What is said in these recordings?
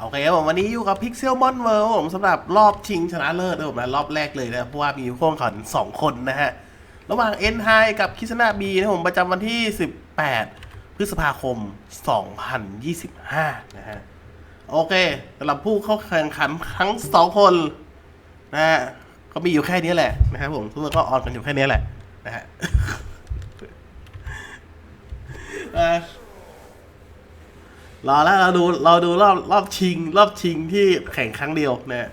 โอเคครับผมวันนี้อยู่กับ Pixel Mon World ผมสำหรับรอบชิงชนะเลิศนะผมนะรอบแรกเลยนะเพราะว่ามีผู้แข่งขันสองคนนะฮะ ระหว่าง n h i กับคิสนาบีนะผมประจำวันที่ 18 พฤษภาคม 2025 นะฮะ โอเคสำหรับผู้เข้าแข่งขันทั้งสองคนนะฮะก็มีอยู่แค่นี้แหละนะครับผมทุกคนก็ออนกันอยู่แค่นี้แหละนะฮะ รอแล้วเราดูเราดูรอบรอบชิง รอบชิงที่แข่งครั้งเดียวนะ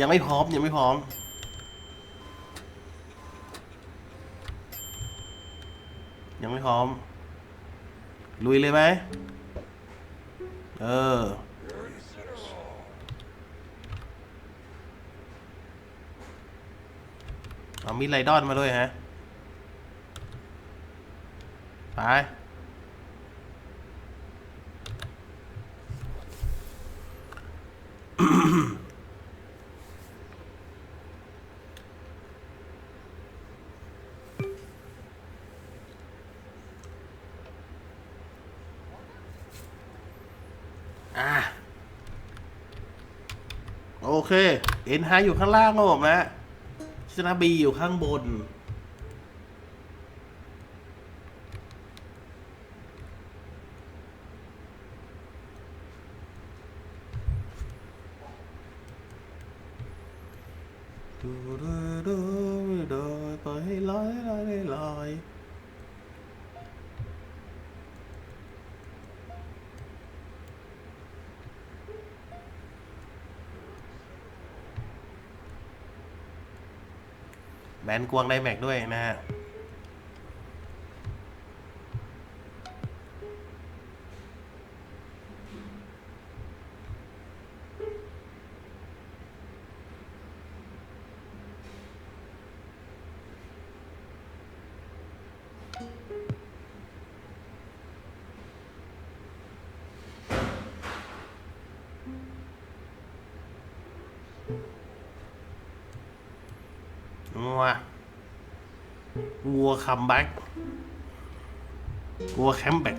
ยังไม่พร้อมยังไม่พร้อม ยังไม่พร้อม ลุยเลยไหมเออเอามีดไรดอนมาด้วยฮะ ไป อะโอเคเอ็นไฮอยู่ข้างล่างครับผมนะชนะบีอยู่ข้างบน ดูดูดูดูปล่อยให้ลอยลอยลอย แบนกวางได้แม็กด้วยนะฮะ งัววัวคัมแบ็กวัวแคมแบ็ก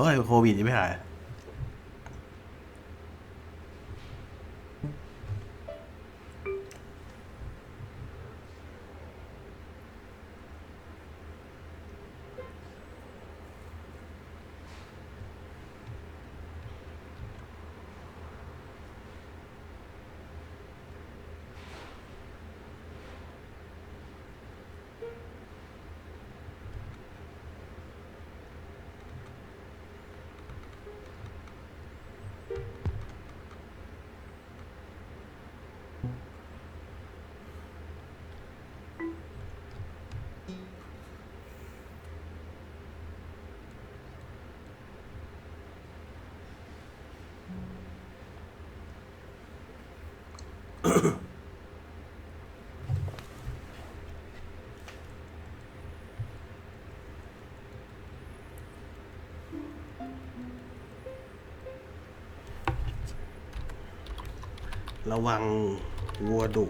เฮ้ยโควิดยังไม่หาย ระวังวัวดุ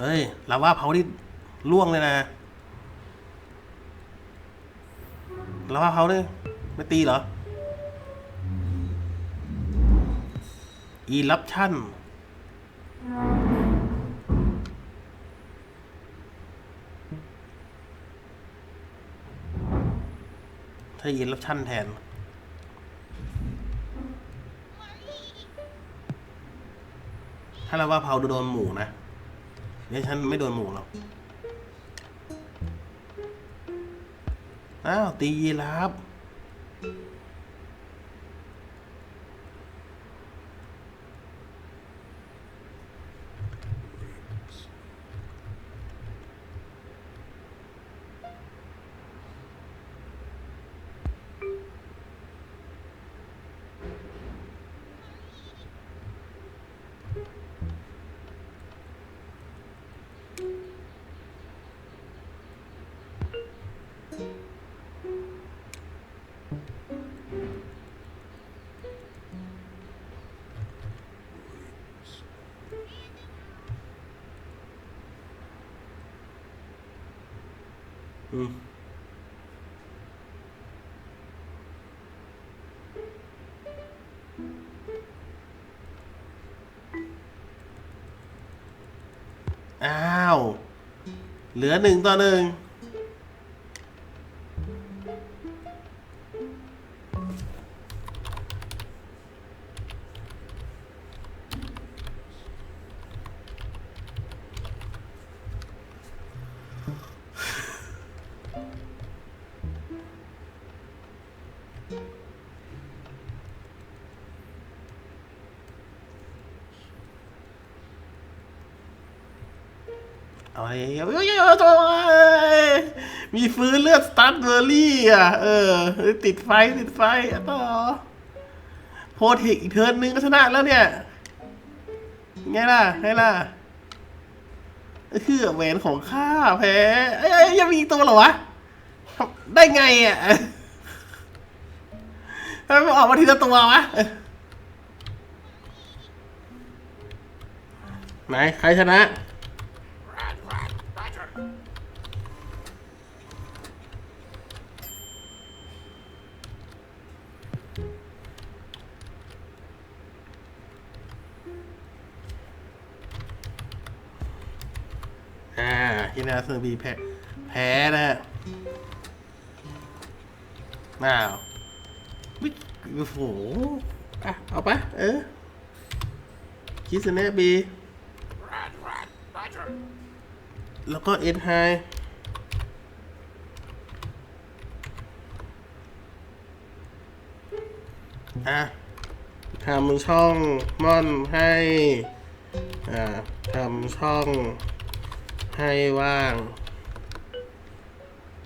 เฮ้ยลาว่าเผาที่ล่วงเลยนะล้วว่าเขาเนี่ยไม่ตีเหรอ อีรับชั่นถ้าอีรับชั่นแทนถ้าเราว่าเผาโดนหมูนะเนี่ยฉันไม่โดนหมูหรอกอ้าวตียีราฟ อ้าว เหลือหนึ่งต่อหนึ่ง เอาไอ้เอ้ยมีฟื้นเลือดสตาร์ทเบอร์รี่อะ เออ ติดไฟติดไฟต่อโพเทคอีกเทิร์นนึงก็ชนะแล้วเนี่ย ไงล่ะ ไงล่ะคือแหวนของข้าแพ้เอ้ยยังมีตัวเหรอวะ ได้ไงอะทำไมไม่ออกมาทีละตัววะไหน ใครชนะ อ่าฮินาเซอร์บีแพ้แพ้นะฮะอ้าววิโอ้โหอะเอาปะเออคิสเนบีแล้วก็เอ็นไฮอะทำช่องม่อนให้ อ่าทำช่อง ให้ว่าง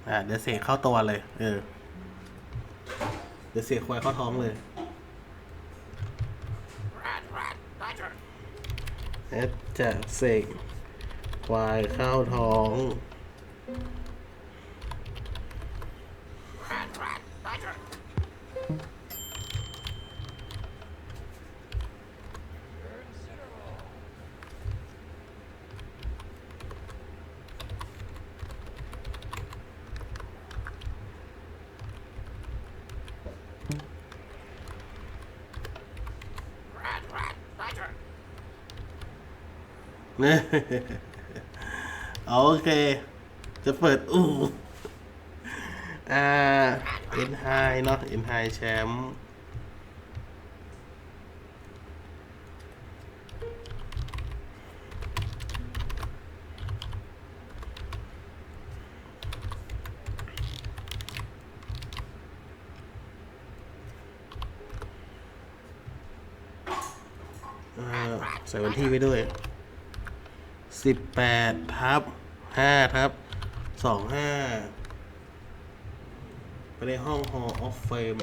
อ่าเดี๋ยวเสกเข้าตัวเลย เออ เดี๋ยวเสกควายเข้าท้องเลยเอดจะเสกควายเข้าท้อง เนี่ย โอเค จะเปิดอู่อ่าเอ็นไฮเนาะเอ็นไฮแชมป์อ่าใส่วันที่ไว้ด้วย สิบแปดทับห้าทับสองห้าไปในห้อง Hall of Fame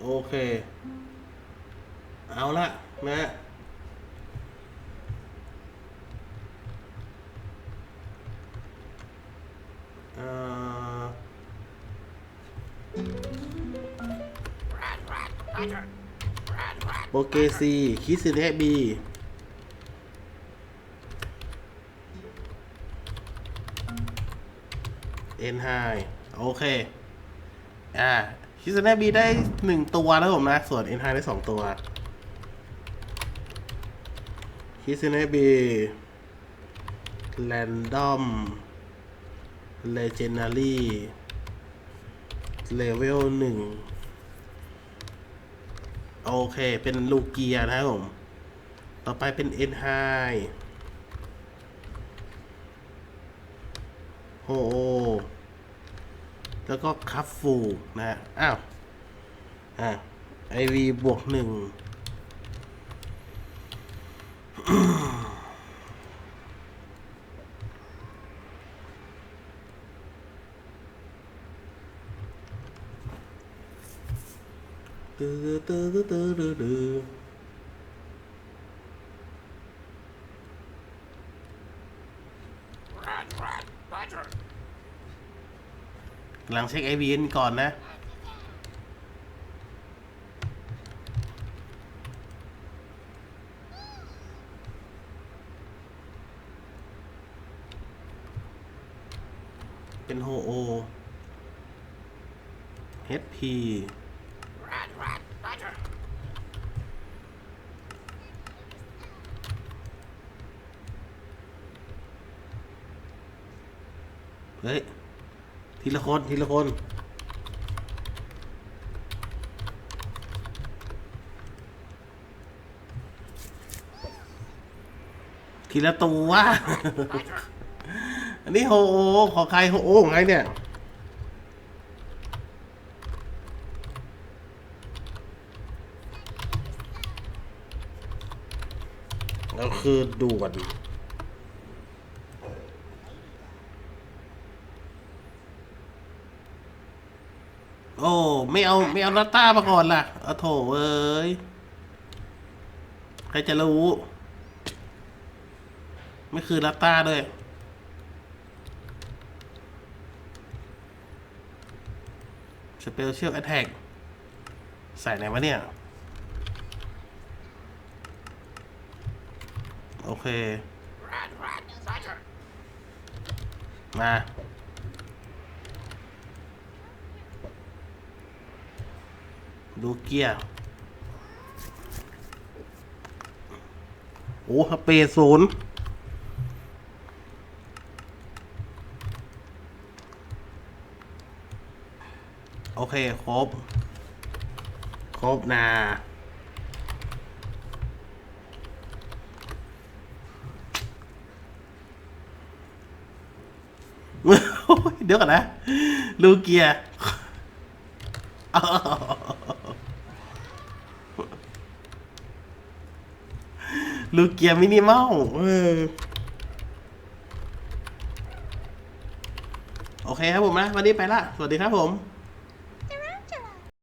โอเค เอาละนะ เกซีคิสเนบีเอ N high โอเค อ่าคิสเนบีได้หนึ่งตัวนะผมนะ ส่วน N high ได้สองตัวคิสเนบี random legendary level หนึ่ง โอเค เป็นลูเกียนะครับผม ต่อไปเป็น N high โฮโอ แล้วก็คัฟฟูนะฮะอ้าว อะไอวีบวกหนึ่ง ตื้อตื้อตื้อตื้อตื้อหลังเช็คไอวีนก่อนนะ เป็นโฮโอ HP เฮ้ย ทีละคน ทีละคนทีละตัวอันนี้โฮโอของใครโฮโอของใครเนี่ย แล้วคือด่วน โอ้ ไม่เอาไม่เอาลัตต้ามาก่อนล่ะเอาโถเอ้ย ใครจะรู้ ไม่คือลัตต้าด้วยสเปเชียลแอ t แทกใส่ไหนวะเนี่ย โอเค มา ดูเกียร์ โอ้เปศูนย์โอเค ครบ ครบนาเดี๋ยวก่อนนะ ลูเกียร์ อ้าว ลูเกียร์มินิมอลเออโอเคครับผมนะ วันนี้ไปละ สวัสดีครับผม